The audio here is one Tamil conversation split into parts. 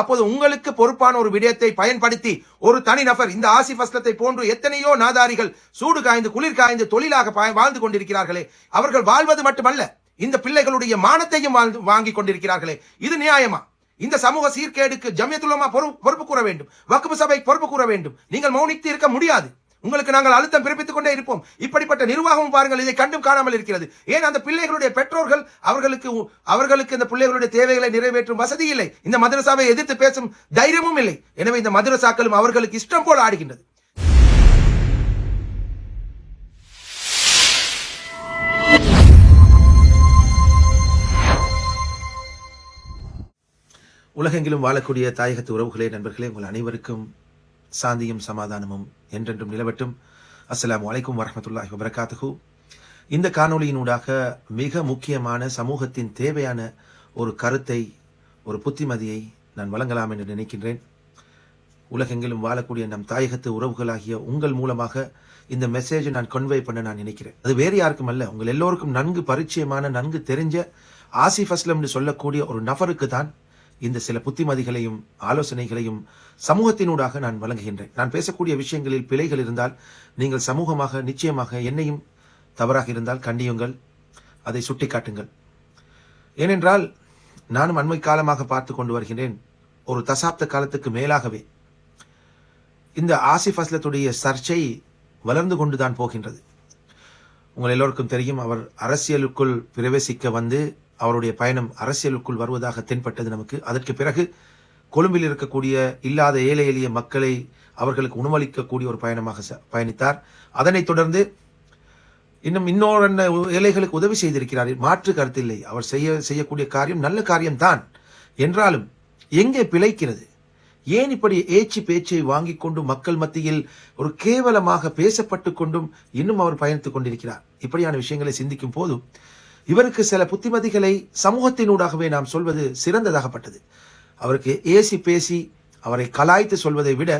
அப்போது உங்களுக்கு பொறுப்பான ஒரு விடயத்தை பயன்படுத்தி ஒரு தனி நபர் இந்த ஆசிப் அஸ்லத்தை போன்று எத்தனையோ நாதாரிகள் சூடு காய்ந்து குளிர் காய்ந்து தொழிலாக வாழ்ந்து கொண்டிருக்கிறார்களே அவர்கள் வாழ்வது மட்டுமல்ல இந்த பிள்ளைகளுடைய மானத்தையும் வாழ்ந்து வாங்கி கொண்டிருக்கிறார்களே இது நியாயமா? இந்த சமூக சீர்கேடுக்கு ஜமியத்துலமா பொறுப்பு கூற வேண்டும் வக்குப்பு சபை பொறுப்பு கூற வேண்டும் நீங்கள் மௌனித்து இருக்க முடியாது. உங்களுக்கு நாங்கள் அழுத்தம் பிறப்பித்துக் கொண்டே இருப்போம். இப்படிப்பட்ட நிர்வாகமும் பாருங்கள் இதை கண்டும் காணாமல் இருக்கிறது. ஏன் அந்த பிள்ளைகளுடைய பெற்றோர்கள் அவர்களுக்கு அவர்களுக்கு இந்த பிள்ளைகளுடைய தேவைகளை நிறைவேற்றும் வசதி இல்லை. இந்த மதரசாவை எதிர்த்து பேசும் தைரியமும் இல்லை. எனவே இந்த மதரசாக்களும் அவர்களுக்கு இஷ்டம் போல் ஆடுகின்றது. உலகெங்கிலும் வாழக்கூடிய தாயகத்து உறவுகளே நண்பர்களே உங்கள் அனைவருக்கும் சாந்தியும் சமாதானமும் என்றென்றும் நிலவட்டும். அஸ்லாம் அலைக்கும் வரஹ்மத்துல்லாஹி வபரகாத்துஹு. இந்த காணொளியினூடாக மிக முக்கியமான சமூகத்தின் தேவையான ஒரு கருத்தை ஒரு புத்திமதியை நான் வழங்கலாம் என்று நினைக்கின்றேன். உலகெங்கிலும் வாழக்கூடிய நம் தாயகத்து உறவுகளாகிய உங்கள் மூலமாக இந்த மெசேஜை நான் கன்வே பண்ண நான் நினைக்கிறேன். அது வேறு யாருக்கும் அல்ல உங்கள் எல்லோருக்கும் நன்கு பரிச்சயமான நன்கு தெரிஞ்ச ஆசிஃப் அஸ்லம்னு சொல்லக்கூடிய ஒரு நபருக்கு தான் இந்த சில புத்திமதிகளையும் ஆலோசனைகளையும் சமூகத்தினூடாக நான் வழங்குகின்றேன். நான் பேசக்கூடிய விஷயங்களில் பிழைகள் இருந்தால் நீங்கள் சமூகமாக நிச்சயமாக என்னையும் தவறாக இருந்தால் கண்டியுங்கள். அதை சுட்டிக்காட்டுங்கள். ஏனென்றால் நானும் அண்மை காலமாக பார்த்து கொண்டு வருகின்றேன் ஒரு தசாப்த காலத்துக்கு மேலாகவே இந்த ஆசிஃப் அஸ்லத்துடைய சர்ச்சை வளர்ந்து கொண்டுதான் போகின்றது. உங்கள் எல்லோருக்கும் தெரியும் அவர் அரசியலுக்குள் பிரவேசிக்க வந்து அவருடைய பயணம் அரசியலுக்குள் வருவதாக தென்பட்டது நமக்கு. அதற்கு பிறகு கொழும்பில் இருக்கக்கூடிய இல்லாத ஏழை எளிய மக்களை அவர்களுக்கு உணவளிக்கக்கூடிய ஒரு பயணமாக ச- பயணித்தார். அதனைத் தொடர்ந்து இன்னும் இன்னொரு ஏழைகளுக்கு உதவி செய்திருக்கிறார். மாற்று கருத்தில்லை. அவர் செய்ய செய்யக்கூடிய காரியம் நல்ல காரியம்தான். என்றாலும் எங்கே பிழைக்கிறது? ஏன் இப்படி ஏச்சு பேச்சை வாங்கிக் கொண்டு மக்கள் மத்தியில் ஒரு கேவலமாக பேசப்பட்டு கொண்டும் இன்னும் அவர் பயணித்துக் கொண்டிருக்கிறார்? இப்படியான விஷயங்களை சிந்திக்கும் போதும் இவருக்கு சில புத்திமதிகளை சமூகத்தினூடாகவே நாம் சொல்வது சிறந்ததாகப்பட்டது. அவருக்கு ஏசி பேசி அவரை கலாய்த்து சொல்வதை விட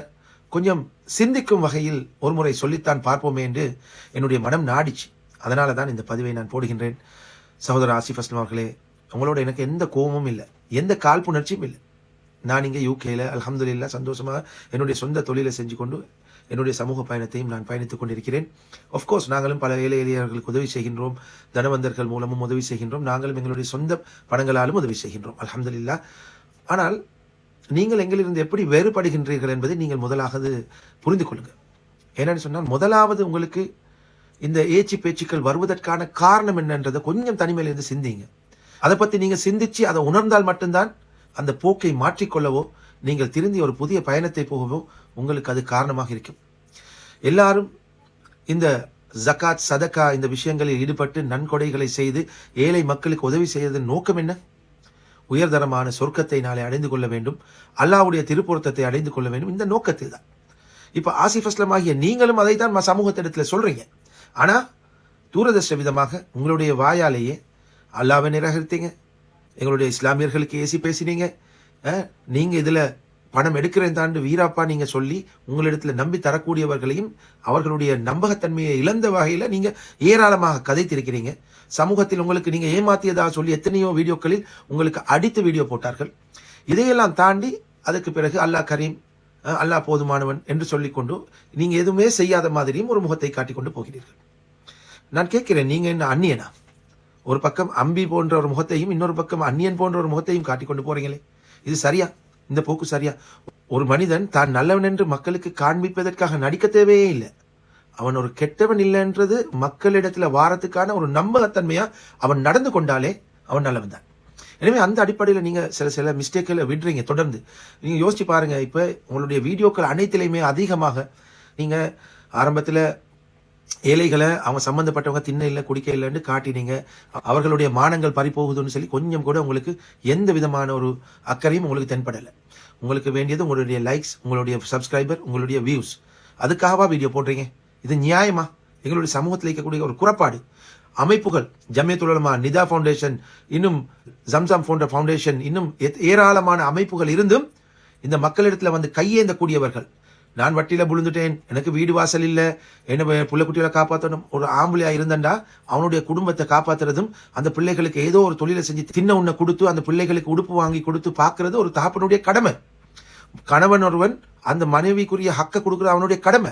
கொஞ்சம் சிந்திக்கும் வகையில் ஒருமுறை சொல்லித்தான் பார்ப்போமே என்று என்னுடைய மனம் நாடிச்சு. அதனால தான் இந்த பதிவை நான் போடுகின்றேன். சகோதரர் ஆசிஃப் அஸ்லம் அவர்களே உங்களோட எனக்கு எந்த கோபமும் இல்லை. எந்த காழ்ப்புணர்ச்சியும் இல்லை. நான் இங்கே யூகேல அல்ஹம்துலில்லா சந்தோஷமாக என்னுடைய சொந்த தொழிலை செஞ்சு கொண்டு என்னுடைய சமூக பயணத்தையும் நான் பயணித்துக் கொண்டிருக்கிறேன். ஆஃப்கோர்ஸ் நாங்களும் பல ஏழை எளியவர்களுக்கு உதவி செய்கின்றோம். தனவந்தர்கள் மூலமும் உதவி செய்கின்றோம். நாங்களும் எங்களுடைய சொந்த பணங்களாலும் உதவி செய்கின்றோம். அல்ஹம்துலில்லா. ஆனால் நீங்கள் எங்களிலிருந்து எப்படி வேறுபடுகின்றீர்கள் என்பதை நீங்கள் முதலாவது புரிந்து கொள்ளுங்கள். என்னன்னு சொன்னால் முதலாவது உங்களுக்கு இந்த ஏச்சு பேச்சுக்கள் வருவதற்கான காரணம் என்னன்றதை கொஞ்சம் தனிமையிலிருந்து சிந்திங்க அதை பற்றி நீங்கள் சிந்திச்சு அதை உணர்ந்தால் மட்டும்தான் அந்த போக்கை மாற்றிக்கொள்ளவோ நீங்கள் திருந்தி ஒரு புதிய பயணத்தை போகவோ உங்களுக்கு அது காரணமாக இருக்கும். எல்லாரும் இந்த ஜகாத் சதக்கா இந்த விஷயங்களில் ஈடுபட்டு நன்கொடைகளை செய்து ஏழை மக்களுக்கு உதவி செய்வதன் நோக்கம் என்ன? உயர்தரமான சொர்க்கத்தை நாளை அடைந்து கொள்ள வேண்டும். அல்லாஹ்வுடைய திருப்பொருத்தத்தை அடைந்து கொள்ள வேண்டும். இந்த நோக்கத்தில் தான். இப்போ ஆசிஃப் அஸ்லம் ஆகிய நீங்களும் அதை தான் சமூகத்திடத்தில் சொல்றீங்க. ஆனால் தூரதர்ஷ விதமாக உங்களுடைய வாயாலேயே அல்லாவை நிராகரித்தீங்க. எங்களுடைய இஸ்லாமியர்களுக்கு ஏசி பேசினீங்க. அஹ், நீங்க இதுல பணம் எடுக்கிறேன் தாண்டு வீராப்பா நீங்க சொல்லி உங்களிடத்துல நம்பி தரக்கூடியவர்களையும் அவர்களுடைய நம்பகத்தன்மையை இழந்த வகையில நீங்க ஏராளமாக கதைத்திருக்கிறீங்க. சமூகத்தில் உங்களுக்கு நீங்க ஏமாத்தியதாக சொல்லி எத்தனையோ வீடியோக்களில் உங்களுக்கு அடித்து வீடியோ போட்டார்கள். இதையெல்லாம் தாண்டி அதுக்கு பிறகு அல்லாஹ் கரீம் அல்லாஹ் போதுமானவன் என்று சொல்லிக்கொண்டு நீங்க எதுவுமே செய்யாத மாதிரியும் ஒரு முகத்தை காட்டிக்கொண்டு போகிறீர்கள். நான் கேட்கிறேன் நீங்க என்ன அந்நியனா? ஒரு பக்கம் அம்பி போன்ற ஒரு முகத்தையும் இன்னொரு பக்கம் அந்நியன் போன்ற ஒரு முகத்தையும் காட்டிக்கொண்டு போறீங்களே. இது சரியா? இந்த போக்கு சரியா? ஒரு மனிதன் தான் நல்லவன் என்று மக்களுக்கு காண்பிப்பதற்காக நடிக்க தேவையே இல்லை. அவன் ஒரு கெட்டவன் இல்லைன்றது மக்களிடத்துல வாரத்துக்கான ஒரு நம்பகத்தன்மையா அவன் நடந்து கொண்டாலே அவன் நல்லவன் தான். எனவே அந்த அடிப்படையில் நீங்க சில சில மிஸ்டேக்களை விடுறீங்க தொடர்ந்து. நீங்க யோசிச்சு பாருங்க இப்ப உங்களுடைய வீடியோக்கள் அனைத்திலையுமே அதிகமாக நீங்க ஆரம்பத்தில் ஏழைகளை அவங்க சம்பந்தப்பட்டவங்க தின்ன இல்லை குடிக்க இல்லைன்னு காட்டினீங்க. அவர்களுடைய மானங்கள் பறிபோகுதுன்னு சொல்லி கொஞ்சம் கூட உங்களுக்கு எந்த விதமான ஒரு அக்கறையும் உங்களுக்கு தென்படலை. உங்களுக்கு வேண்டியது உங்களுடைய லைக்ஸ் உங்களுடைய சப்ஸ்கிரைபர் உங்களுடைய வியூஸ் அதுக்காகவா வீடியோ போடுறீங்க? இது நியாயமா? எங்களுடைய சமூகத்தில் இருக்கக்கூடிய ஒரு குறப்பாடு அமைப்புகள் ஜமியத்துல் உலமா நிதா ஃபவுண்டேஷன் இன்னும் ஜம்சாம் போன்ற ஃபவுண்டேஷன் இன்னும் எத்- ஏராளமான அமைப்புகள் இருந்தும் இந்த மக்களிடத்தில் வந்து கையேந்தக்கூடியவர்கள் நான் வட்டியில விழுந்துட்டேன் எனக்கு வீடு வாசல் இல்ல. என்ன ப- காப்பாற்றணும் ஒரு ஆம்பளையா இருந்தண்டா அவனுடைய குடும்பத்தை காப்பாத்துறதும் அந்த பிள்ளைகளுக்கு ஏதோ ஒரு தொழிலை செஞ்சு தின்ன உன்னை கொடுத்து அந்த பிள்ளைகளுக்கு உடுப்பு வாங்கி கொடுத்து பார்க்கறது ஒரு தாப்பனுடைய கடமை. கணவன் ஒருவன் அந்த மனைவிக்குரிய ஹக்க கொடுக்குறது அவனுடைய கடமை.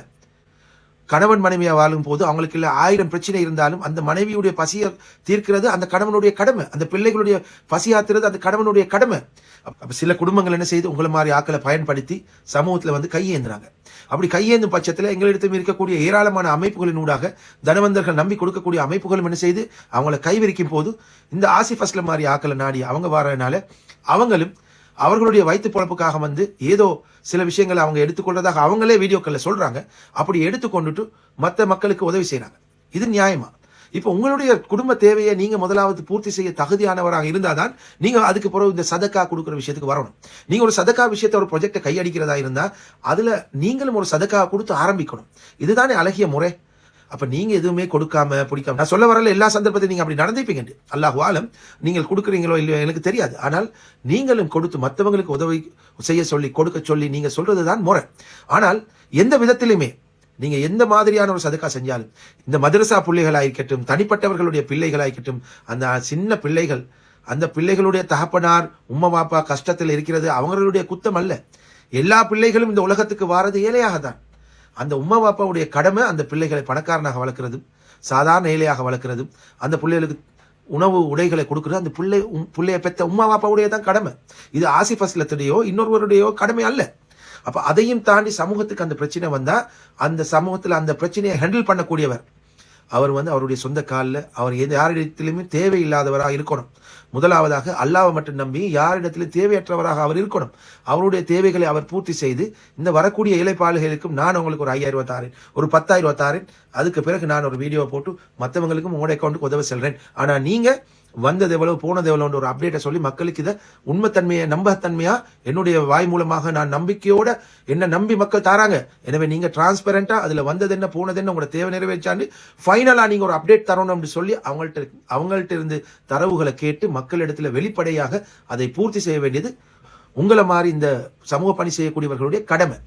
கணவன் மனைவியா வாழும் போது அவங்களுக்கு இல்ல ஆயிரம் பிரச்சனை இருந்தாலும் அந்த மனைவியுடைய பசியை தீர்க்கிறது அந்த கணவனுடைய கடமை. அந்த பிள்ளைகளுடைய பசியாத்துறது அந்த கணவனுடைய கடமை. அப்ப சில குடும்பங்கள் என்ன செய்து உங்களை மாதிரி ஆக்களை பயன்படுத்தி சமூகத்துல வந்து கையேந்துறாங்க அப்படி கையேந்தும் பட்சத்துல எங்களிடத்தில் இருக்கக்கூடிய ஏராளமான அமைப்புகளின் ஊடாக தனவந்தர்கள் நம்பி கொடுக்கக்கூடிய அமைப்புகளும் என்ன செய்து அவங்கள கைவிரிக்கும் போது இந்த ஆசிஃபஸ்ல மாதிரி ஆக்களை நாடி அவங்க வரனால அவங்களும் அவர்களுடைய வயிற்று பொழப்புக்காக வந்து ஏதோ சில விஷயங்களை அவங்க எடுத்துக்கொள்றதாக அவங்களே வீடியோக்களில் சொல்கிறாங்க அப்படி எடுத்துக்கொண்டுட்டு மற்ற மக்களுக்கு உதவி செய்கிறாங்க இது நியாயமா? இப்போ உங்களுடைய குடும்ப தேவையை நீங்கள் முதலாவது பூர்த்தி செய்ய தகுதியானவராக இருந்தால் தான் நீங்கள் அதுக்கு பிறகு இந்த சதக்கா கொடுக்குற விஷயத்துக்கு வரணும். நீங்கள் ஒரு சதக்கா விஷயத்தை ஒரு ப்ரொஜெக்டை கையடிக்கிறதா இருந்தால் அதில் நீங்களும் ஒரு சதக்கா கொடுத்து ஆரம்பிக்கணும். இதுதானே அழகிய முறை? அப்ப நீங்க எதுவுமே கொடுக்காம பிடிக்காம நான் சொல்ல வரல எல்லா சந்தர்ப்பத்தையும் நீங்க அப்படி நடந்துப்பீங்க அல்லாஹ் ஆலம் நீங்கள் கொடுக்குறீங்களோ இல்லையோ எனக்கு தெரியாது. ஆனால் நீங்களும் கொடுத்து மற்றவங்களுக்கு உதவி செய்ய சொல்லி கொடுக்க சொல்லி நீங்க சொல்றதுதான் முறை. ஆனால் எந்த விதத்திலுமே நீங்க எந்த மாதிரியான ஒரு சதுக்கா செஞ்சாலும் இந்த மதரசா பிள்ளைகளாயிருக்கட்டும் தனிப்பட்டவர்களுடைய பிள்ளைகளாயிருக்கட்டும் அந்த சின்ன பிள்ளைகள் அந்த பிள்ளைகளுடைய தகப்பனார் உம்மா பாப்பா கஷ்டத்தில் இருக்கிறது அவங்களுடைய குத்தம் அல்ல. எல்லா பிள்ளைகளும் இந்த உலகத்துக்கு வாரது ஏழையாக தான். அந்த உமா பாப்பாவுடைய கடமை அந்த பிள்ளைகளை பணக்காரனாக வளர்க்குறதும் சாதாரண ஏழையாக வளர்க்குறதும் அந்த பிள்ளைகளுக்கு உணவு உடைகளை கொடுக்குறது அந்த பிள்ளை உம்- பிள்ளைய பெற்ற உமா பாப்பாவுடைய தான் கடமை. இது ஆசிஃப் அஸ்லத்துடையோ இன்னொருவருடையோ கடமை அல்ல. அப்போ அதையும் தாண்டி சமூகத்துக்கு அந்த பிரச்சனை வந்தால் அந்த சமூகத்தில் அந்த பிரச்சனையை ஹேண்டில் பண்ணக்கூடியவர் அவர் வந்து அவருடைய சொந்த காலில் அவர் எந்த யாரிடத்திலுமே தேவையில்லாதவராக இருக்கணும். முதலாவதாக அல்லாவை மட்டும் நம்பி யாரிடத்திலும் தேவையற்றவராக அவர் இருக்கணும். அவருடைய தேவைகளை அவர் பூர்த்தி செய்து இந்த வரக்கூடிய இலைப்பாளுகளுக்கும் நான் உங்களுக்கு ஒரு ஐயாயிரம் ரூபாய் தாரேன். ஒரு பத்தாயிரம் ரூபாய் தாரேன். அதுக்கு பிறகு நான் ஒரு வீடியோ போட்டு மற்றவங்களுக்கும் உங்களுடைய அக்கௌண்ட்டுக்கு உதவி செல்றேன். ஆனால் நீங்கள் வந்தது எவ்வளவு போனது எவ்வளவுன்ற ஒரு அப்டேட்டை சொல்லி மக்களுக்கு இதை உண்மைத்தன்மையை நம்பத்தன்மையா என்னுடைய வாய் மூலமாக நான் நம்பிக்கையோட என்ன நம்பி மக்கள் தாராங்க. எனவே நீங்க டிரான்ஸ்பெரண்டா அதுல வந்தது என்ன போனது என்ன உங்களோட தேவை நிறைவேற்றாண்டு ஃபைனலா நீங்க ஒரு அப்டேட் தரணும் அப்படின்னு சொல்லி அவங்கள்ட்ட அவங்கள்ட்ட இருந்து தரவுகளை கேட்டு மக்களிடத்துல வெளிப்படையாக அதை பூர்த்தி செய்ய வேண்டியது உங்களை மாதிரி இந்த சமூக பணி செய்யக்கூடியவர்களுடைய கடமை.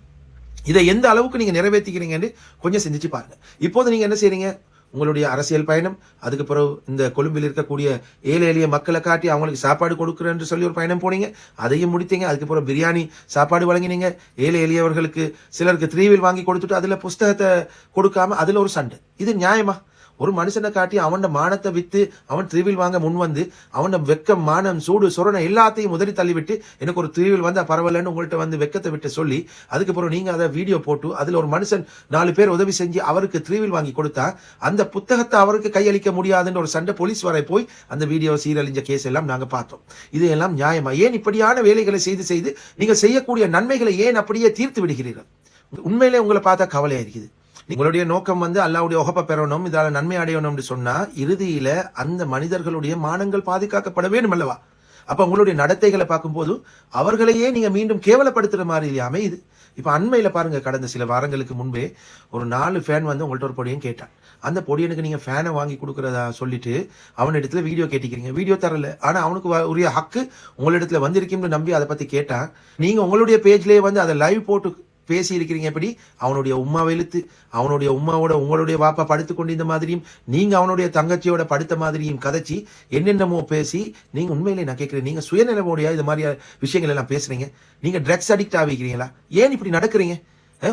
இதை எந்த அளவுக்கு நீங்க நிறைவேற்றிக்கிறீங்கன்னு கொஞ்சம் சிந்திச்சு பாருங்க. இப்போது நீங்க என்ன செய்றீங்க? உங்களுடைய அரசியல் பயணம் அதுக்கு பிறகு இந்த கொழும்பில் இருக்கக்கூடிய ஏழை எளிய மக்களை காட்டி அவங்களுக்கு சாப்பாடு கொடுக்குறேன்னு சொல்லி ஒரு பயணம் போனீங்க அதையும் முடித்தீங்க அதுக்கு பிறகு பிரியாணி சாப்பாடு வழங்கினீங்க. ஏழை எளியவர்களுக்கு சிலருக்கு த்ரீவில் வாங்கி கொடுத்துட்டு அதில் புஸ்தகத்தை கொடுக்காம அதில் ஒரு சண்டை. இது நியாயமா? ஒரு மனுஷனை காட்டி அவன மானத்தை வித்து அவன் திருவில் வாங்க முன் வந்து அவன வெக்கம் மானம் சூடு சொரணை எல்லாத்தையும் முதலி தள்ளிவிட்டு எனக்கு ஒரு திருவில் வந்தா பரவாயில்லன்னு உங்கள்கிட்ட வந்து வெக்கத்தை விட்டு சொல்லி அதுக்கப்புறம் நீங்க அதை வீடியோ போட்டு அதுல ஒரு மனுஷன் நாலு பேர் உதவி செஞ்சு அவருக்கு திருவில் வாங்கி கொடுத்தா அந்த புத்தகத்தை அவருக்கு கையளிக்க முடியாதுன்னு ஒரு சண்டை போலீஸ் வரை போய் அந்த வீடியோ சீரழிஞ்ச கேஸ் எல்லாம் நாங்க பார்த்தோம். இதையெல்லாம் நியாயமா? ஏன் இப்படியான வேலைகளை செய்து செய்து நீங்க செய்யக்கூடிய நன்மைகளை ஏன் அப்படியே தீர்த்து விடுகிறீர்கள்? உண்மையிலே உங்களை பார்த்தா கவலையா இருக்குது. உங்களுடைய நோக்கம் வந்து அல்லாவுடைய ஒகப்ப பெறணும் இதால நன்மை அடையணும்னு சொன்னா இறுதியில அந்த மனிதர்களுடைய மானங்கள் பாதுகாக்கப்பட வேண்டும் அல்லவா? அப்ப உங்களுடைய நடத்தைகளை பார்க்கும்போது அவர்களையே நீங்க மீண்டும் கேவலப்படுத்துற மாதிரி இல்லையா? அமையுது. இப்ப அண்மையில பாருங்க கடந்த சில வாரங்களுக்கு முன்பே ஒரு நாலு ஃபேன் வந்து உங்கள்ட்ட ஒரு பொடியும் கேட்டான். அந்த பொடியனுக்கு நீங்க ஃபேனை வாங்கி கொடுக்கறதா சொல்லிட்டு அவனிடத்துல வீடியோ கேட்டிக்கிறீங்க வீடியோ தரல. ஆனா அவனுக்கு உரிய ஹக்கு உங்களிடத்துல வந்திருக்கும்னு நம்பி அதை பத்தி கேட்டான். நீங்க உங்களுடைய பேஜ்லயே வந்து அதை லைவ் போட்டு பேசி இருக்கிறீங்க எப்படி? அவனுடைய உம்மா இழுத்து அவனுடைய உம்மாவோட உங்களுடைய வாப்பா படுத்து கொண்டு இந்த மாதிரியும் நீங்க அவனுடைய தங்கச்சியோட படுத்த மாதிரியும் கதைச்சி என்னென்னமோ பேசி நீங்க உண்மையிலே நான் கேட்கிறேன் நீங்க சுயநலமோடைய இது மாதிரி விஷயங்கள் எல்லாம் பேசுறீங்க? நீங்க ட்ரக்ஸ் அடிக்ட் ஆகிக்கிறீங்களா? ஏன் இப்படி நடக்கிறீங்க?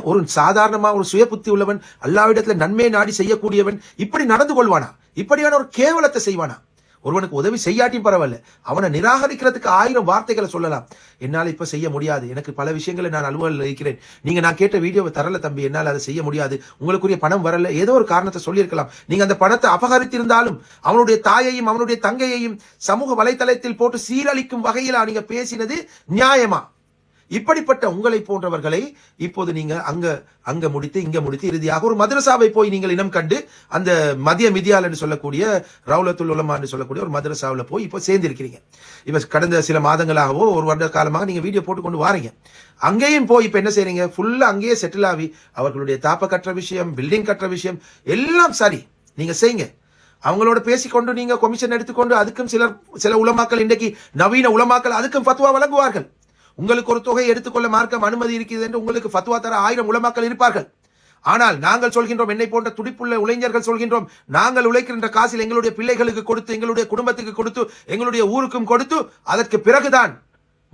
ஒரு சாதாரணமா ஒரு சுய புத்தி உள்ளவன் அல்லாவிடத்துல நன்மையை நாடி செய்யக்கூடியவன் இப்படி நடந்து கொள்வானா? இப்படியான ஒரு கேவலத்தை செய்வானா? ஒருவனுக்கு உதவி செய்யாட்டியும் பரவாயில்ல. அவனை நிராகரிக்கிறதுக்கு ஆயிரம் வார்த்தைகளை சொல்லலாம். என்னால் இப்போ செய்ய முடியாது. எனக்கு பல விஷயங்களை நான் அலுவலில் இருக்கிறேன். நீங்கள் நான் கேட்ட வீடியோவை தரல தம்பி. என்னால் அதை செய்ய முடியாது. உங்களுக்குரிய பணம் வரல. ஏதோ ஒரு காரணத்தை சொல்லியிருக்கலாம். நீங்கள் அந்த பணத்தை அபகரித்திருந்தாலும் அவனுடைய தாயையும் அவனுடைய தங்கையையும் சமூக வலைத்தளத்தில் போட்டு சீரழிக்கும் வகையில் நீங்கள் பேசினது நியாயமா? இப்படிப்பட்ட உங்களை போன்றவர்களை இப்போது நீங்க அங்க அங்க முடித்து இங்க முடித்து இறுதியாக ஒரு மதரசாவை போய் நீங்கள் இனம் கண்டு அந்த மதிய மிதியால் என்று சொல்லக்கூடிய ரவுலத்துல் உலமா என்று சொல்லக்கூடிய ஒரு மதரசாவில் போய் இப்போ சேர்ந்திருக்கிறீங்க. இப்போ கடந்த சில மாதங்களாகவோ ஒரு வருட காலமாக நீங்க வீடியோ போட்டு கொண்டு வாரீங்க. அங்கேயும் போய் இப்போ என்ன செய்றீங்க? ஃபுல்லா அங்கேயே செட்டில் ஆகி அவர்களுடைய தாப்ப கட்டுற விஷயம் பில்டிங் கட்டுற விஷயம் எல்லாம் சரி. நீங்க செய்யுங்க அவங்களோட பேசிக்கொண்டு நீங்க கொமிஷன் எடுத்துக்கொண்டு அதுக்கும் சிலர் சில உலமாக்கள் இன்றைக்கு நவீன உலமாக்கள் அதுக்கும் பத்துவா வழங்குவார்கள். உங்களுக்கு ஒரு தொகை எடுத்துக்கொள்ள மார்க்கம் அனுமதி இருக்கிறது என்று உங்களுக்கு ஃபத்வா தர ஆயிரம் உலமாக்கள் இருப்பார்கள். ஆனால் நாங்கள் சொல்கின்றோம் என்னை போன்ற துடிப்புள்ள இளைஞர்கள் சொல்கின்றோம் நாங்கள் உழைக்கின்ற காசில் எங்களுடைய பிள்ளைகளுக்கு கொடுத்து எங்களுடைய குடும்பத்துக்கு கொடுத்து எங்களுடைய ஊருக்கும் கொடுத்து அதற்கு பிறகுதான்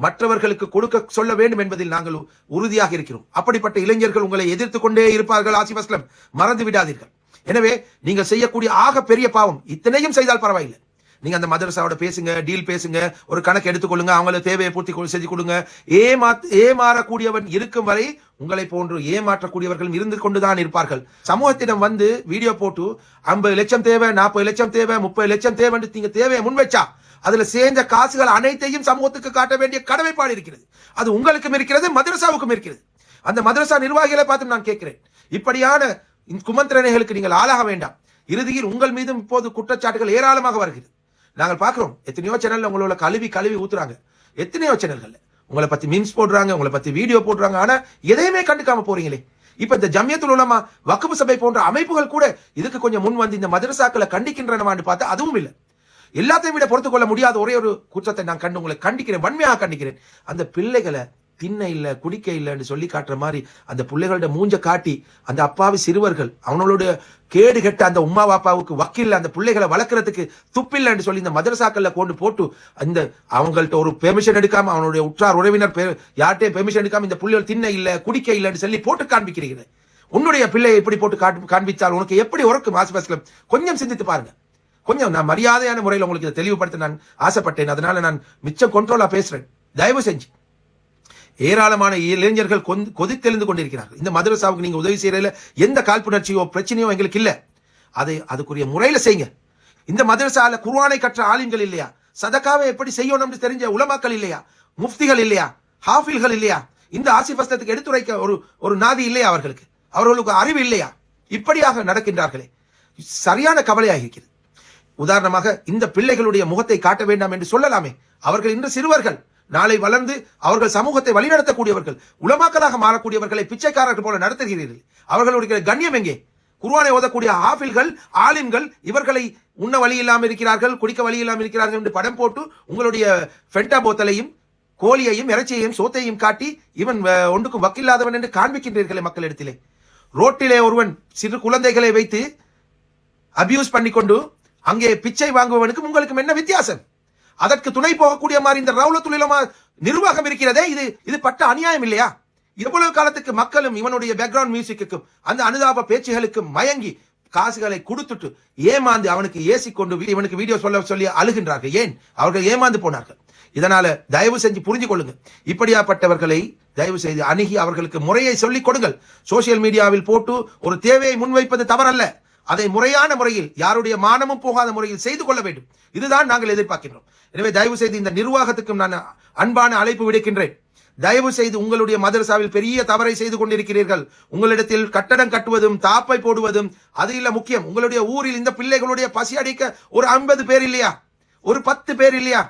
மற்றவர்களுக்கு கொடுக்க சொல்ல வேண்டும் என்பதில் நாங்கள் உறுதியாக இருக்கிறோம். அப்படிப்பட்ட இளைஞர்கள் உங்களை எதிர்த்து கொண்டே இருப்பார்கள் ஆசிப் அஸ்லம். மறந்து விடாதீர்கள். எனவே நீங்கள் செய்யக்கூடிய ஆக பெரிய பாவம் இத்தனையும் செய்தால் பரவாயில்லை. நீங்க அந்த மதரசாவோட பேசுங்க டீல் பேசுங்க ஒரு கணக்கு எடுத்துக்கொள்ளுங்க அவங்கள தேவையை பூர்த்தி செஞ்சு கொடுங்க. ஏமாத் ஏமாறக்கூடியவன் இருக்கும் வரை உங்களை போன்று ஏமாற்றக்கூடியவர்கள் இருந்து கொண்டுதான் இருப்பார்கள். சமூகத்திடம் வந்து வீடியோ போட்டு ஐம்பது லட்சம் தேவை நாற்பது லட்சம் தேவை முப்பது லட்சம் தேவை நீங்க தேவையை முன்வைச்சா அதுல சேர்ந்த காசுகள் அனைத்தையும் சமூகத்துக்கு காட்ட வேண்டிய கடமைப்பாடு இருக்கிறது. அது உங்களுக்கும் இருக்கிறது மதரசாவுக்கும் இருக்கிறது. அந்த மதரசா நிர்வாகிகளை பார்த்து நான் கேட்கிறேன். இப்படியான குமந்திரனைகளுக்கு நீங்கள் ஆளாக வேண்டாம். இறுதியில் உங்கள் மீதும் இப்போது குற்றச்சாட்டுகள் ஏராளமாக வருகிறது. நாங்கள் பார்க்குறோம். எத்தனையோ சேனல்ல உங்களோட கழுவி கழுவி ஊத்துறாங்க. எத்தனையோ சேனல்கள்ல உங்களை பத்தி மீம்ஸ் போடுறாங்க உங்களை பத்தி வீடியோ போடுறாங்க. ஆனா எதையுமே கண்டுக்காம போறீங்களே. இப்ப இந்த ஜம்யத்துல் உலமா வக்குப்பு சபை போன்ற அமைப்புகள் கூட இதுக்கு கொஞ்சம் முன் வந்து இந்த மதரசாக்களை கண்டிக்கின்றனவான்னு பார்த்தா அதுவும் இல்லை. எல்லாத்தையும் விட பொறுத்துக்கொள்ள முடியாத ஒரே ஒரு குற்றத்தை நான் கண்டு உங்களை கண்டிக்கிறேன் வன்மையாக கண்டிக்கிறேன். அந்த பிள்ளைகளை தின்ன இல்லை குடிக்க இல்லைன்னு சொல்லி காட்டுற மாதிரி அந்த பிள்ளைகளோட மூஞ்ச காட்டி அந்த அப்பாவி சிறுவர்கள் அவனோட கேடு கெட்ட அந்த உமா பாப்பாவுக்கு வக்கீல்ல அந்த பிள்ளைகளை வளர்க்கறதுக்கு துப்பில்லைன்னு சொல்லி இந்த மதரசாக்கள்ல கொண்டு போட்டு அந்த அவங்கள்ட்ட ஒரு பெர்மிஷன் எடுக்காம அவனுடைய உற்றார் உறவினர் பெ- பெர்மிஷன் எடுக்காம இந்த பிள்ளைகள் தின்ன இல்லை குடிக்க இல்லைன்னு சொல்லி போட்டு காண்பிக்கிறீங்க உன்னுடைய பிள்ளையை எப்படி போட்டு காட்டு- காண்பித்தால் உனக்கு எப்படி உறக்கும் ஆசிபாஸ்லம் கொஞ்சம் சிந்தித்து பாருங்க. கொஞ்சம் நான் மரியாதையான முறையில் உங்களுக்கு இதை தெளிவுபடுத்த நான் ஆசைப்பட்டேன். அதனால நான் மிச்சம் கண்ட்ரோலா பேசுறேன். தயவு செஞ்சு. ஏராளமான இளைஞர்கள் கொதித்தெழுந்து கொண்டிருக்கிறார்கள். இந்த மதரசாவுக்கு நீங்க உதவி செய்யறதுல எந்த காழ்ப்புணர்ச்சியோ பிரச்சனையோ எங்களுக்கு இல்ல. அதை அதுக்குரிய முறையில செய்யுங்க. இந்த மதரசால குர்வானை கற்ற ஆலிம்கள் இல்லையா? சதக்காவை எப்படி செய்யணும்னு தெரிஞ்ச உலமாக்கள் இல்லையா? முஃப்திகள் இல்லையா? ஹாஃபில்கள் இல்லையா? இந்த ஆசிஃப் அஸ்லத்துக்கு எடுத்துரைக்க ஒரு ஒரு நாதி இல்லையா அவர்களுக்கு? அவர்களுக்கு அறிவு இல்லையா? இப்படியாக நடக்கின்றார்களே. சரியான கவலையாக இருக்கிறது உதாரணமாக இந்த பிள்ளைகளுடைய முகத்தை காட்ட வேண்டாம் என்று சொல்லலாமே. அவர்கள் இன்று சிறுவர்கள். நாளை வளர்ந்து அவர்கள் சமூகத்தை வழிநடத்தக்கூடியவர்கள் உலமாக்களாக மாறக்கூடியவர்களை பிச்சைக்காரர்கள் போல நடத்துகிறீர்கள். அவர்களுடைய கண்ணியம் எங்கே? குர்ஆனை ஓதக்கூடிய ஆஃபில்கள் ஆலிம்கள் இவர்களை உண்ண வழி இல்லாமல் இருக்கிறார்கள் குடிக்க வழி இல்லாமல் இருக்கிறார்கள் என்று படம் போட்டு உங்களுடைய ஃபென்டா போத்தலையும் கோழியையும் இறைச்சியையும் சோத்தையும் காட்டி இவன் ஒன்றுக்கும் வக்கில்லாதவன் என்று காண்பிக்கின்றீர்களே மக்களிடத்திலே ரோட்டிலே ஒருவன் சிறு குழந்தைகளை வைத்து அபியூஸ் பண்ணிக்கொண்டு அங்கே பிச்சை வாங்குவவனுக்கும் உங்களுக்கும் என்ன வித்தியாசம்? அதற்கு துணை போகக்கூடிய மாதிரி இந்த ரவுலத்துல் நிர்வாகம் இருக்கிறதே இது இது பட்ட அநியாயம் இல்லையா? எவ்வளவு காலத்துக்கு மக்களும் இவனுடைய பேக்ரவுண்ட் மியூசிக்குக்கும் அந்த அனுதாப பேச்சுகளுக்கும் மயங்கி காசுகளை கொடுத்துட்டு ஏமாந்து அவனுக்கு ஏசி கொண்டு இவனுக்கு வீடியோ சொல்ல சொல்லி அழுகின்றார்கள். ஏன்? அவர்கள் ஏமாந்து போனார்கள். இதனால தயவு செஞ்சு புரிஞ்சு கொள்ளுங்க இப்படியாப்பட்டவர்களை தயவு செய்து அணுகி அவர்களுக்கு முறையை சொல்லிக் கொடுங்கள். சோசியல் மீடியாவில் போட்டு ஒரு தேவையை முன்வைப்பது தவறல்ல. அதை முறையான முறையில் யாருடைய மானமும் போகாத முறையில் செய்து கொள்ள வேண்டும். இதுதான் நாங்கள் எதிர்பார்க்கின்றோம். எனவே தயவு செய்து இந்த நிர்வாகத்துக்கும் நான் அன்பான அழைப்பு விடுக்கின்றேன். தயவு செய்து உங்களுடைய மதரசாவில் பெரிய தவறை செய்து கொண்டிருக்கிறீர்கள். உங்களிடத்தில் கட்டடம் கட்டுவதும் தாப்பை போடுவதும் அது இல்ல முக்கியம். உங்களுடைய ஊரில் இந்த பிள்ளைகளுடைய பசி அடிக்க ஒரு ஐம்பது பேர் இல்லையா? ஒரு பத்து பேர் இல்லையா?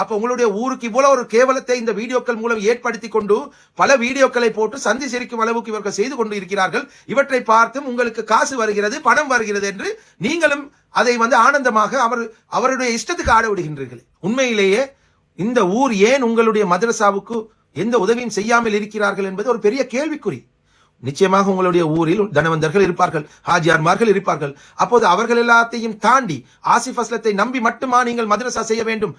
அப்ப உங்களுடைய ஊருக்கு இவ்வளவு ஒரு கேவலத்தை இந்த வீடியோக்கள் மூலம் ஏற்படுத்தி கொண்டு பல வீடியோக்களை போட்டு சந்தி சிரிக்கும் அளவுக்கு இவர்கள் செய்து கொண்டு இருக்கிறார்கள். இவற்றை பார்த்தும் உங்களுக்கு காசு வருகிறது பணம் வருகிறது என்று நீங்களும் அதை வந்து ஆனந்தமாக அவர் அவருடைய இஷ்டத்துக்கு ஆட விடுகின்றீர்கள். உண்மையிலேயே இந்த ஊர் ஏன் உங்களுடைய மதரசாவுக்கு எந்த உதவியும் செய்யாமல் இருக்கிறார்கள் என்பது ஒரு பெரிய கேள்விக்குறி. நிச்சயமாக உங்களுடைய ஊரில் தனவந்தர்கள் இருப்பார்கள் ஹாஜியார்மார்கள் இருப்பார்கள். அப்போது அவர்கள் எல்லாத்தையும் தாண்டி ஆசிப் அஸ்லத்தை நம்பி மட்டுமா நீங்கள் மதரசா செய்ய வேண்டும்?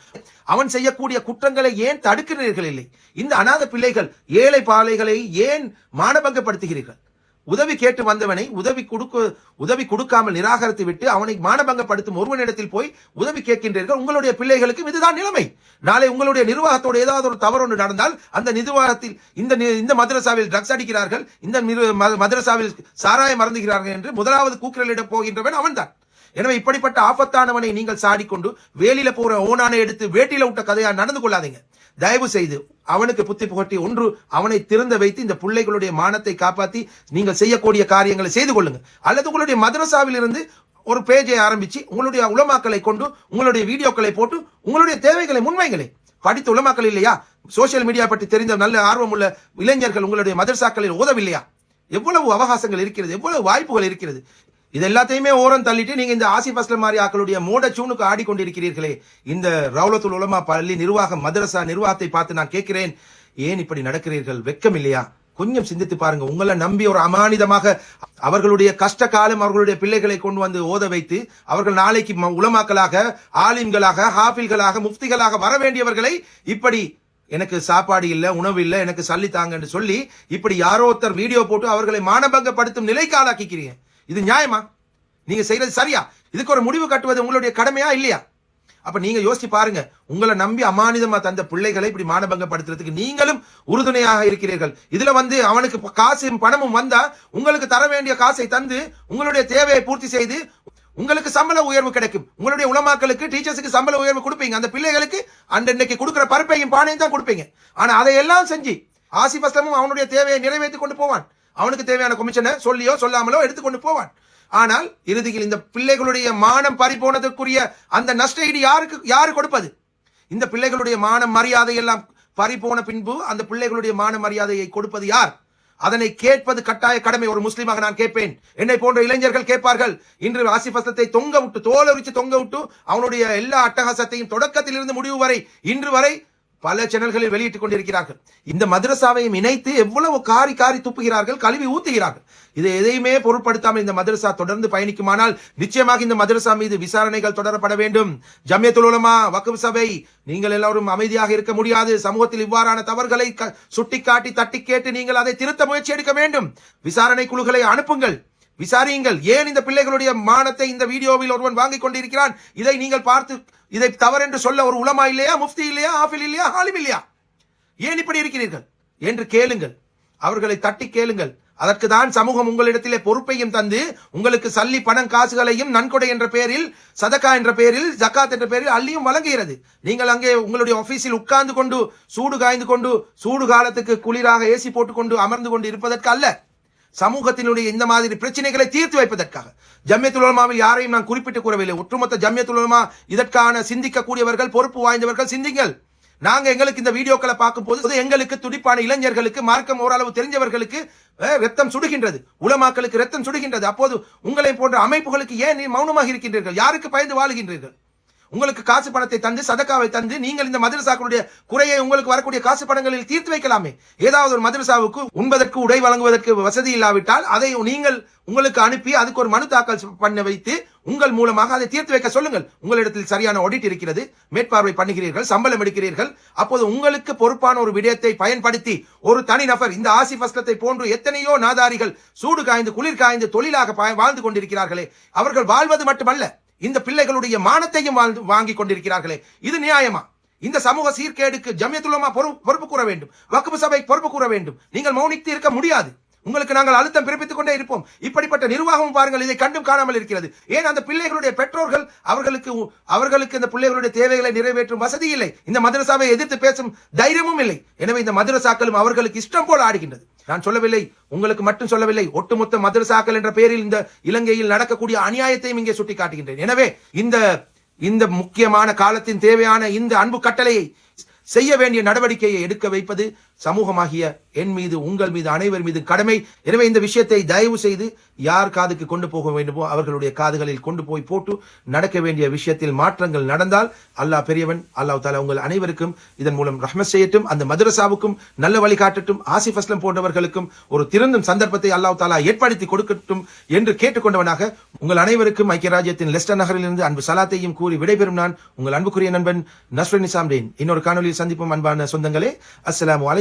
அவன் செய்யக்கூடிய குற்றங்களை ஏன் தடுக்கிறீர்கள் இல்லை? இந்த அநாத பிள்ளைகள் ஏழை பாலைகளை ஏன் மானபங்கப்படுத்துகிறீர்கள்? உதவி கேட்டு வந்தவனை உதவி கொடுக்க உதவி கொடுக்காமல் நிராகரித்து விட்டு அவனை மானபங்கப்படுத்தும் ஒருவனிடத்தில் போய் உதவி கேட்கின்றீர்கள். உங்களுடைய பிள்ளைகளுக்கும் இதுதான் நிலைமை. நாளை உங்களுடைய நிர்வாகத்தோடு ஏதாவது ஒரு தவறு ஒன்று நடந்தால் அந்த நிர்வாகத்தில் இந்த நி- இந்த மதரசாவில் ட்ரக்ஸ் அடிக்கிறார்கள் இந்த ம- மதரசாவில் சாராயம் மறந்துகிறார்கள் என்று முதலாவது கூக்குரலிட போகின்றவன் அவன்தான். எனவே இப்படிப்பட்ட ஆபத்தானவனை நீங்கள் சாடிக்கொண்டு வேலியில போற ஓனானை எடுத்து வேட்டியில விட்ட கதையா நடந்து கொள்ளாதீங்க. தயவு செய்து அவனுக்கு புத்தி புகட்டி ஒன்று அவனை திறந்த வைத்து இந்த பிள்ளைகளுடைய மானத்தை காப்பாத்தி நீங்கள் செய்யக்கூடிய காரியங்களை செய்து கொள்ளுங்க அல்லது உங்களுடைய மதரசாவில் இருந்து ஒரு பேஜை ஆரம்பிச்சு உங்களுடைய உலமாக்களை கொண்டு உங்களுடைய வீடியோக்களை போட்டு உங்களுடைய தேவைகளை முன்வைங்களே. படித்த உலமாக்கள் இல்லையா? சோசியல் மீடியா பற்றி தெரிந்த நல்ல ஆர்வம் உள்ள இளைஞர்கள் உங்களுடைய மதரசாக்களில் ஓதவில்லையா? எவ்வளவு அவகாசங்கள் இருக்கிறது எவ்வளவு வாய்ப்புகள் இருக்கிறது? இது எல்லாத்தையுமே ஓரம் தள்ளிட்டு நீங்க இந்த ஆசிஃப் அஸ்லம் மாதிரி ஆக்களுடைய மூட சூனுக்கு ஆடிக்கொண்டிருக்கிறீர்களே. இந்த ரவுலத்துல் உலமா பள்ளி நிர்வாகம் மதரசா நிர்வாகத்தை பார்த்து நான் கேட்கிறேன். ஏன் இப்படி நடக்கிறீர்கள்? வெக்கம் இல்லையா? கொஞ்சம் சிந்தித்து பாருங்க. உங்களை நம்பி ஒரு அமானிதமாக அவர்களுடைய கஷ்ட காலம் அவர்களுடைய பிள்ளைகளை கொண்டு வந்து ஓத வைத்து அவர்கள் நாளைக்கு ம- உலமாக்களாக ஆலிம்களாக ஹாஃபில்களாக முஃப்திகளாக வர வேண்டியவர்களை இப்படி எனக்கு சாப்பாடு இல்லை உணவு இல்லை எனக்கு சல்லி தாங்கன்னு சொல்லி இப்படி யாரோ ஒருத்தர் வீடியோ போட்டு அவர்களை மானபங்கப்படுத்தும் நிலைக்கு ஆளாக்கிக்கிறீங்க. இது நியாயமா? நீங்க செய்யறது சரியா? இதுக்கு ஒரு முடிவு கட்டுவது உங்களுடைய கடமையா இல்லையா? அப்ப நீங்க யோசிச்சு பாருங்க. உங்களை நம்பி அமானிதமா தந்த பிள்ளைகளை இப்படி மானபங்கப்படுத்துறதுக்கு நீங்களும் உறுதுணையாக இருக்கிறீர்கள். இதுல வந்து அவனுக்கு காசும் பணமும் வந்தா உங்களுக்கு தர வேண்டிய காசை தந்து உங்களுடைய தேவையை பூர்த்தி செய்து உங்களுக்கு சம்பள உயர்வு கிடைக்கும். உங்களுடைய உலமாக்களுக்கு டீச்சர்ஸுக்கு சம்பள உயர்வு கொடுப்பீங்க. அந்த பிள்ளைகளுக்கு அன்றைக்கு கொடுக்குற பருப்பையும் பானையும் தான் கொடுப்பீங்க. ஆனா அதையெல்லாம் செஞ்சு ஆசிப் அஸ்லமும் அவனுடைய தேவையை நிறைவேற்றி கொண்டு போவான். அவனுக்கு தேவையான கமிஷனை சொல்லியோ சொல்லாமலோ எடுத்துக்கொண்டு போவான். ஆனால் இறுதியில் இந்த பிள்ளைகளுடைய மானம் பறிபோனதற்குரிய அந்த நஷ்ட ஈடு யாருக்கு யாரு கொடுப்பது? இந்த பிள்ளைகளுடைய மான மரியாதை எல்லாம் பறிபோன பின்பு அந்த பிள்ளைகளுடைய மான மரியாதையை கொடுப்பது யார்? அதனை கேட்பது கட்டாய கடமை. ஒரு முஸ்லீமாக நான் கேட்பேன். என்னை போன்ற இளைஞர்கள் கேட்பார்கள். இன்று ஆசிப் அஸ்லத்தை தொங்க விட்டு தோலுரிச்சு தொங்க விட்டு அவனுடைய எல்லா அட்டகாசத்தையும் தொடக்கத்திலிருந்து முடிவு வரை இன்று வரை பல சேனல்களில் வெளியிட்டுக் கொண்டிருக்கிறார்கள். இந்த மதரசாவையும் இணைத்து எவ்வளவு காரி காரி துப்புகிறார்கள் கழுவி ஊத்துகிறார்கள். இதை எதையுமே பொருட்படுத்தாமல் இந்த மதரசா தொடர்ந்து பயணிக்குமானால் நிச்சயமாக இந்த மதரசா மீது விசாரணைகள் தொடரப்பட வேண்டும். ஜம்யத்துல் உலமா வக்கம் சபை நீங்கள் எல்லாரும் அமைதியாக இருக்க முடியாது. சமூகத்தில் இவ்வாறான தவறுகளை க- சுட்டிக்காட்டி தட்டி கேட்டு நீங்கள் அதை திருத்த முயற்சி எடுக்க வேண்டும். விசாரணை குழுக்களை அனுப்புங்கள். விசாரியுங்கள். ஏன் இந்த பிள்ளைகளுடைய மானத்தை இந்த வீடியோவில் ஒருவன் வாங்கிக் கொண்டிருக்கிறான்? இதை நீங்கள் பார்த்து இதை தவறென்று சொல்ல ஒரு உலமா இல்லையா முஃப்தி இல்லையா ஆஃபில் இல்லையா ஹாலிம் இல்லையா? ஏன் இப்படி இருக்கிறீர்கள்? என்று கேளுங்கள். அவர்களை தட்டி கேளுங்கள். அதற்கு தான் சமூகம் உங்களிடத்திலே பொறுப்பையும் தந்து உங்களுக்கு சல்லி பணம் காசுகளையும் நன்கொடை என்ற பெயரில் சதக்கா என்ற பெயரில் ஜக்காத் என்ற பெயரில் அள்ளியும் வழங்குகிறது. நீங்கள் அங்கே உங்களுடைய ஆபீஸில் உட்கார்ந்து கொண்டு சூடு காய்ந்து கொண்டு சூடு காலத்துக்கு குளிராக ஏசி போட்டுக்கொண்டு அமர்ந்து கொண்டு இருப்பதற்கு அல்ல சமூகத்தினுடைய இந்த மாதிரி பிரச்சனைகளை தீர்த்து வைப்பதற்காக. ஜம்யத்துல் உலமாவில் யாரையும் நான் குறிப்பிட்டு கூறவில்லை. ஒட்டுமொத்த ஜம்யத்துல் உலமா இதற்கான சிந்திக்கக்கூடியவர்கள் பொறுப்பு வாய்ந்தவர்கள் சிந்திங்கள். நாங்க எங்களுக்கு இந்த வீடியோக்களை பார்க்கும்போது எங்களுக்கு துடிப்பான இளைஞர்களுக்கு மார்க்கம் ஓரளவு தெரிஞ்சவர்களுக்கு ரத்தம் சுடுகின்றது. உலமாக்களுக்கு ரத்தம் சுடுகின்றது. அப்போது உங்களை போன்ற அமைப்புகளுக்கு ஏன் நீ மௌனமாக இருக்கின்றீர்கள்? யாருக்கு பயந்து வாழுகின்றீர்கள்? உங்களுக்கு காசு பணத்தை தந்து சதக்காவை தந்து நீங்கள் இந்த மதரசாக்களுடைய குறையை உங்களுக்கு வரக்கூடிய காசு பணங்களில் தீர்த்து வைக்கலாமே. ஏதாவது ஒரு மதரசாவுக்கு உண்பதற்கு உடை வழங்குவதற்கு வசதி இல்லாவிட்டால் அதை நீங்கள் உங்களுக்கு அனுப்பி அதுக்கு ஒரு மனு தாக்கல் பண்ண வைத்து உங்கள் மூலமாக அதை தீர்த்து வைக்க சொல்லுங்கள். உங்களிடத்தில் சரியான ஆடிட் இருக்கிறது. மேற்பார்வை பண்ணுகிறீர்கள் சம்பளம் எடுக்கிறீர்கள். அப்போது உங்களுக்கு பொறுப்பான ஒரு விடயத்தை பயன்படுத்தி ஒரு தனி நபர் இந்த ஆசிப் அஸ்லத்தை போன்று எத்தனையோ நாதாரிகள் சூடு காய்ந்து குளிர் காய்ந்து தொழிலாக வாழ்ந்து கொண்டிருக்கிறார்களே. அவர்கள் வாழ்வது மட்டுமல்ல. இந்த பிள்ளைகளுடைய மானத்தையும் வாழ்ந்து வாங்கி கொண்டிருக்கிறார்களே. இது நியாயமா? இந்த சமூக சீர்கேடுக்கு ஜமியத்துலமா பொறுப்பு கூற வேண்டும். வக்குப்பு சபை பொறுப்பு கூற வேண்டும். நீங்கள் மௌனித்து இருக்க முடியாது. உங்களுக்கு நாங்கள் அழுத்தம் பிறப்பித்துக் கொண்டே இருப்போம். இப்படிப்பட்ட நிர்வாகமும் பாருங்கள் இதை கண்டும் காணாமல் இருக்கிறது. ஏன் அந்த பிள்ளைகளுடைய பெற்றோர்கள் அவர்களுக்கு அவர்களுக்கு இந்த பிள்ளைகளுடைய தேவைகளை நிறைவேற்றும் வசதி இல்லை. இந்த மதரசாவை எதிர்த்து பேசும் தைரியமும் இல்லை. எனவே இந்த மதரசாக்களும் அவர்களுக்கு இஷ்டம் போல ஆடுகின்றது. நான் சொல்லவில்லை உங்களுக்கு மட்டும் சொல்லவில்லை ஒட்டுமொத்த மதரசாக்கள் என்ற பெயரில் இந்த இலங்கையில் நடக்கக்கூடிய அநியாயத்தையும் இங்கே சுட்டிக்காட்டுகின்றேன். எனவே இந்த இந்த முக்கியமான காலத்தின் தேவையான இந்த அன்பு கட்டளையை செய்ய வேண்டிய நடவடிக்கையை எடுக்க வைப்பது சமூகமாகிய என் மீது உங்கள் மீது அனைவர் மீது கடமை. எனவே இந்த விஷயத்தை தயவு செய்து யார் காதுக்கு கொண்டு போக வேண்டுமோ அவர்களுடைய காதுகளில் கொண்டு போய் போட்டு நடக்க வேண்டிய விஷயத்தில் மாற்றங்கள் நடந்தால் அல்லாஹ் பெரியவன் அல்லாஹ் தாலா உங்கள் அனைவருக்கும் இதன் மூலம் ரஹ்மத் செய்யட்டும். அந்த மதுரசாவுக்கும் நல்ல வழிகாட்டட்டும் ஆசிஃப் அஸ்லம் போன்றவர்களுக்கும் ஒரு திருந்தும் சந்தர்ப்பத்தை அல்லாஹ் தாலா ஏற்படுத்தி கொடுக்கட்டும் என்று கேட்டுக்கொண்டவனாக உங்கள் அனைவருக்கும் ஐக்கிய ராஜ்யத்தின் லெஸ்டர் நகரிலிருந்து அன்பு சலாத்தையும் கூறி விடைபெறும் நான் உங்கள் அன்புக்குரிய நண்பன் நஸ்ரன் நிசாம்டேன். இன்னொரு காணொலியில் சந்திப்போம் அன்பான சொந்தங்களே. அஸ்ஸலாமு